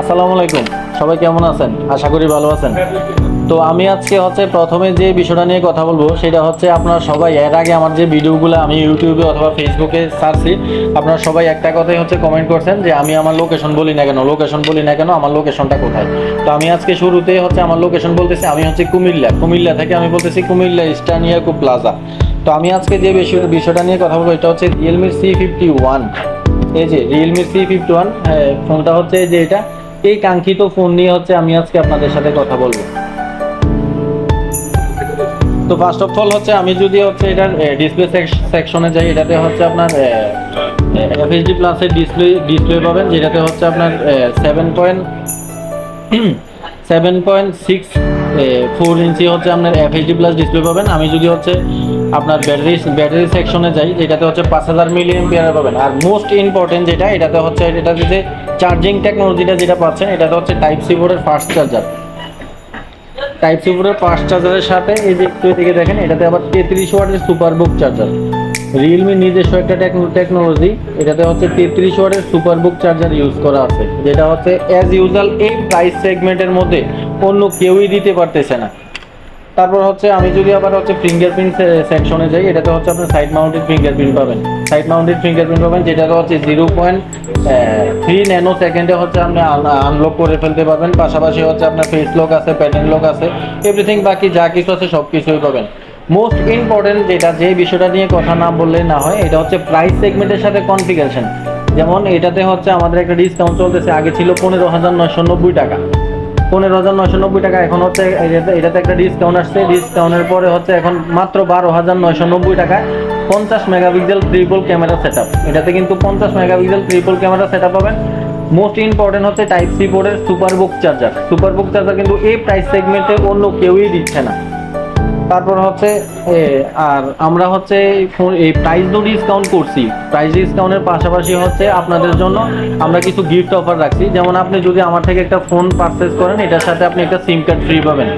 আসসালামু আলাইকুম। সবাই কেমন আছেন? আশা করি ভালো আছেন। তো আমি আজকে হচ্ছে প্রথমে যে বিষয়টা নিয়ে কথা বলব, সেটা হচ্ছে আপনারা সবাই, এর আগে আমার যে ভিডিওগুলো আমি ইউটিউবে অথবা ফেসবুকে সার্চি আপনারা সবাই একটা কথাই হচ্ছে কমেন্ট করছেন যে, আমি আমার লোকেশন বলি না কেন? লোকেশন বলি না কেন? আমার লোকেশনটা কোথায়? তো আমি আজকে শুরুতে হচ্ছে আমার লোকেশন বলতেছি, আমি হচ্ছে কুমিল্লা। কুমিল্লা থেকে আমি বলতেছি কুমিল্লা ইস্টার্নিয়াকু প্লাজা তো আমি আজকে যে বিষয়টা নিয়ে কথা বলব, এটা হচ্ছে রিয়েলমি সি ফিফটি ওয়ান এই যে রিয়েলমি সি ফিফটি ওয়ান ফোনটা হচ্ছে যে এটা। এই কাঙ্ক্ষিত ফোন নিয়ে হচ্ছে আমি আজকে আপনাদের সাথে কথা বলব। তো ফার্স্ট অফ অল হচ্ছে আমি যদি হচ্ছে এটার ডিসপ্লে সেকশনে যাই, এটাতে হচ্ছে আপনার এফএসডি প্লাসের ডিসপ্লে ডিসপ্লে পাবেন, যেটাতে হচ্ছে আপনার seven point seven point six four ইঞ্চি হচ্ছে আপনার এফএসডি প্লাস ডিসপ্লে পাবেন। আমি যদি হচ্ছে আপনার ব্যাটারি ব্যাটারি সেকশনে যাই যেটাতে হচ্ছে পাঁচ হাজার মিলিয়ন পেয়ার পাবেন। আর মোস্ট ইম্পর্টেন্ট যেটা, এটাতে হচ্ছে এটাতে যে চার্জিং টেকনোলজিটা যেটা পাচ্ছেন, এটাতে হচ্ছে টাইপ সি বোর্ডের ফাস্ট চার্জার টাইপ সি বোর্ডের ফাস্ট চার্জারের সাথে এই যে একটু এদিকে দেখেন, এটাতে আবার তেত্রিশ ওয়াটের সুপার বুক চার্জার রিয়েলমি নিজস্ব একটা টেকনোলজি এটাতে হচ্ছে তেত্রিশ ওয়াটের সুপার বুক চার্জার ইউজ করা আছে। যেটা হচ্ছে অ্যাজ ইউজাল এই প্রাইস সেগমেন্টের মধ্যে অন্য কেউই দিতে পারতেছে না। তারপর হচ্ছে আমি যদি আবার হচ্ছে ফিঙ্গারপ্রিন্ট সেকশনে যাই, এটাতে হচ্ছে আপনার সাইড মাউন্টেড ফিঙ্গারপ্রিন্ট পাবেন। সাইড মাউন্টেড ফিঙ্গারপ্রিন্ট পাবেন, যেটাতে হচ্ছে জিরো পয়েন্ট থ্রি ন্যানো সেকেন্ডে হচ্ছে আপনি আনলক করে ফেলতে পারবেন। পাশাপাশি হচ্ছে আপনার ফেস লক আছে প্যাটার্ন লক আছে এভরিথিং বাকি যা কিছু আছে সব কিছুই পাবেন। মোস্ট ইম্পর্টেন্ট যেটা, যে বিষয়টা নিয়ে কথা না বললে না হয়, এটা হচ্ছে প্রাইস সেগমেন্টের সাথে কনফিগারেশন যেমন এটাতে হচ্ছে আমাদের একটা ডিসকাউন্ট চলতেছে, আগে ছিল পনেরো হাজার নয়শো নব্বই টাকা। পনেরো হাজার নয়শো নব্বই টাকা। এখন হচ্ছে এটাতে- একটা ডিসকাউন্ট আসছে। ডিসকাউন্টের পরে হচ্ছে এখন মাত্র বারো হাজার নয়শো নব্বই টাকায় পঞ্চাশ megapixel triple camera set up এটাতে কিন্তু পঞ্চাশ megapixel triple camera set up পাবেন। মোস্ট ইম্পর্টেন্ট হচ্ছে টাইপ সি বোর্ডের সুপার বুক চার্জার সুপার বুক চার্জার কিন্তু এই প্রাইস সেগমেন্টে অন্য কেউই দিচ্ছে না। তারপর হচ্ছে আর আমরা হচ্ছে এই প্রাইস তো ডিসকাউন্ট করছি। প্রাইস ডিসকাউন্টের পাশাপাশি হচ্ছে আপনাদের জন্য আমরা কিছু গিফট অফার রাখছি। যেমন আপনি যদি আমার থেকে একটা ফোন পারচেস করেন, এটার সাথে আপনি একটা সিম কার্ড ফ্রি পাবেন।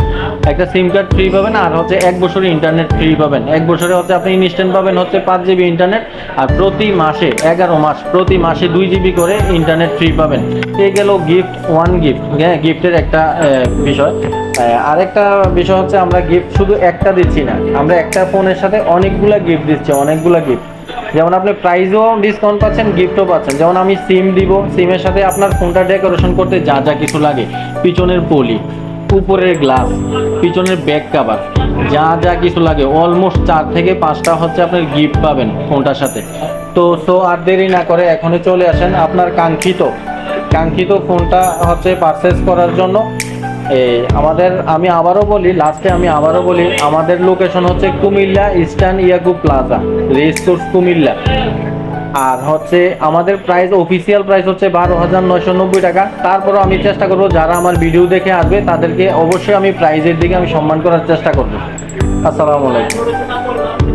একটা সিম কার্ড ফ্রি পাবেন আর হচ্ছে এক বছরে ইন্টারনেট ফ্রি পাবেন। এক বছরে হচ্ছে আপনি ইনস্ট্যান্ট পাবেন হচ্ছে পাঁচ জিবি ইন্টারনেট আর প্রতি মাসে, এগারো মাস, প্রতি মাসে দুই জিবি করে ইন্টারনেট ফ্রি পাবেন। এ গেল গিফট ওয়ান গিফট হ্যাঁ গিফটের একটা বিষয়। আরেকটা বিষয় হচ্ছে আমরা গিফট শুধু একটা দিচ্ছি না। আমরা একটা ফোনের সাথে অনেকগুলো গিফট দিচ্ছি, অনেকগুলো গিফট যেমন আপনি প্রাইজও ডিসকাউন্ট পাচ্ছেন গিফটও পাচ্ছেন। যেমন আমি সিম দিব সিমের সাথে আপনার ফোনটা ডেকোরেশন করতে যা যা কিছু লাগে। পিছনের পলি, উপরের গ্লাস পিছনের ব্যাক কাভার যা যা কিছু লাগে। অলমোস্ট চার থেকে পাঁচটা হচ্ছে আপনার গিফট পাবেন ফোনটার সাথে। তো সো আর দেরি না করে এখনই চলে আসেন। আপনার কাঙ্ক্ষিত কাঙ্ক্ষিত ফোনটা হচ্ছে পারচেস করার জন্য। এই, আমাদের, আমি আবারও বলি লাস্টে আমি আবারও বলি, আমাদের লোকেশন হচ্ছে কুমিল্লা ইস্টার্ন ইয়াকু প্লাজা রেসকোর্স কুমিল্লা। আর হচ্ছে আমাদের প্রাইস অফিসিয়াল প্রাইস হচ্ছে বারো হাজার নয়শো নব্বই টাকা। তারপরও আমি চেষ্টা করব, যারা আমার ভিডিও দেখে আসবে, তাদেরকে অবশ্যই আমি প্রাইজের দিকে আমি সম্মান করার চেষ্টা করব। আসসালামু আলাইকুম।